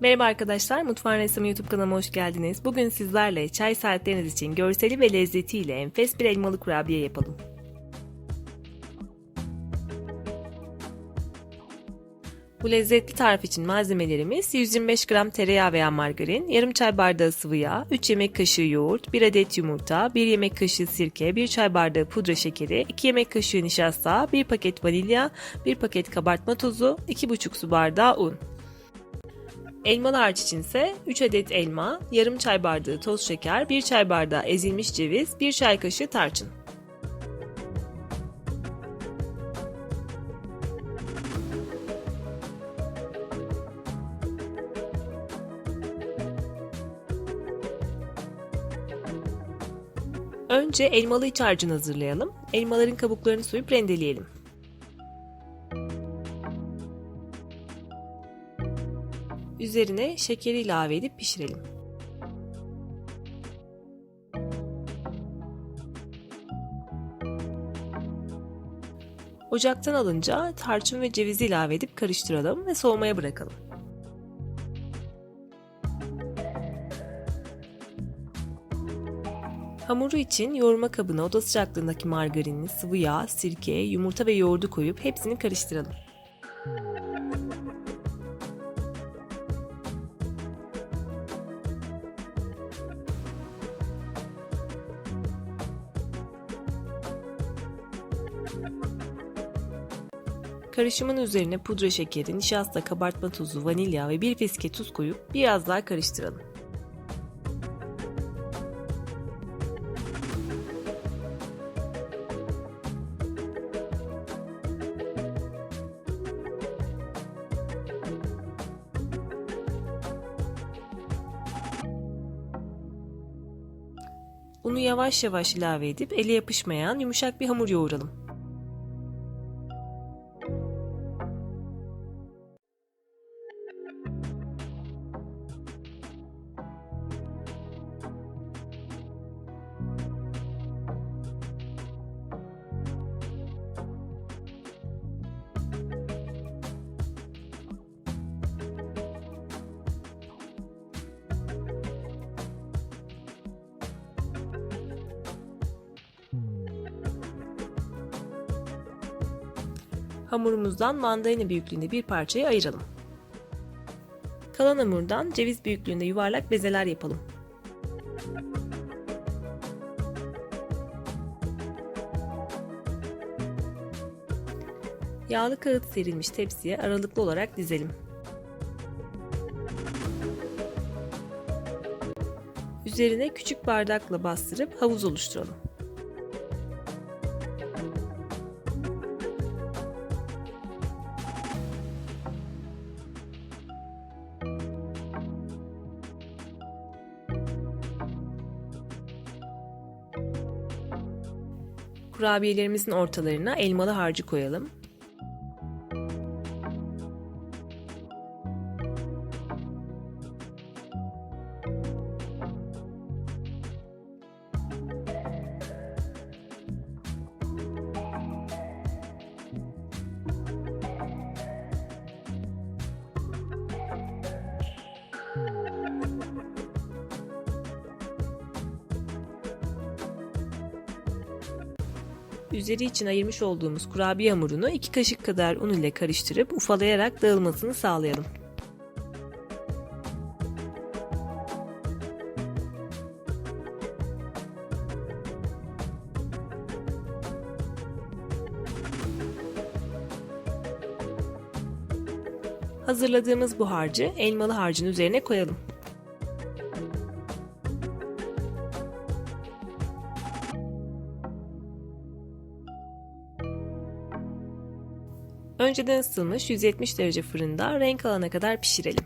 Merhaba arkadaşlar, Mutfağın Ressamı YouTube kanalıma hoş geldiniz. Bugün sizlerle çay saatleriniz için görseli ve lezzetiyle enfes bir elmalı kurabiye yapalım. Bu lezzetli tarif için malzemelerimiz 125 gram tereyağı veya margarin, yarım çay bardağı sıvı yağ, 3 yemek kaşığı yoğurt, 1 adet yumurta, 1 yemek kaşığı sirke, 1 çay bardağı pudra şekeri, 2 yemek kaşığı nişasta, 1 paket vanilya, 1 paket kabartma tozu, 2,5 su bardağı un. Elmalı harç için ise 3 adet elma, yarım çay bardağı toz şeker, 1 çay bardağı ezilmiş ceviz, 1 çay kaşığı tarçın. Önce elmalı iç harcını hazırlayalım. Elmaların kabuklarını soyup rendeleyelim. Üzerine şekeri ilave edip pişirelim. Ocaktan alınca tarçın ve cevizi ilave edip karıştıralım ve soğumaya bırakalım. Hamuru için yoğurma kabına oda sıcaklığındaki margarini, sıvı yağ, sirke, yumurta ve yoğurdu koyup hepsini karıştıralım. Karışımın üzerine pudra şekeri, nişasta, kabartma tozu, vanilya ve bir fiske tuz koyup biraz daha karıştıralım. Unu yavaş yavaş ilave edip ele yapışmayan yumuşak bir hamur yoğuralım. Hamurumuzdan mandalina büyüklüğünde bir parçayı ayıralım. Kalan hamurdan ceviz büyüklüğünde yuvarlak bezeler yapalım. Yağlı kağıt serilmiş tepsiye aralıklı olarak dizelim. Üzerine küçük bardakla bastırıp havuz oluşturalım. Kurabiyelerimizin ortalarına elmalı harcı koyalım. Üzeri için ayırmış olduğumuz kurabiye hamurunu 2 kaşık kadar un ile karıştırıp ufalayarak dağılmasını sağlayalım. Hazırladığımız bu harcı elmalı harcın üzerine koyalım. Önceden ısıtılmış 170 derece fırında renk alana kadar pişirelim.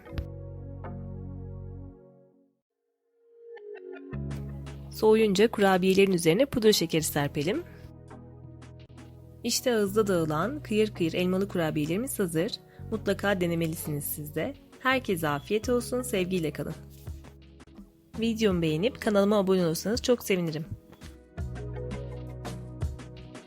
Soğuyunca kurabiyelerin üzerine pudra şekeri serpelim. İşte ağızda dağılan kıyır kıyır elmalı kurabiyelerimiz hazır. Mutlaka denemelisiniz siz de. Herkese afiyet olsun, sevgiyle kalın. Videomu beğenip kanalıma abone olursanız çok sevinirim.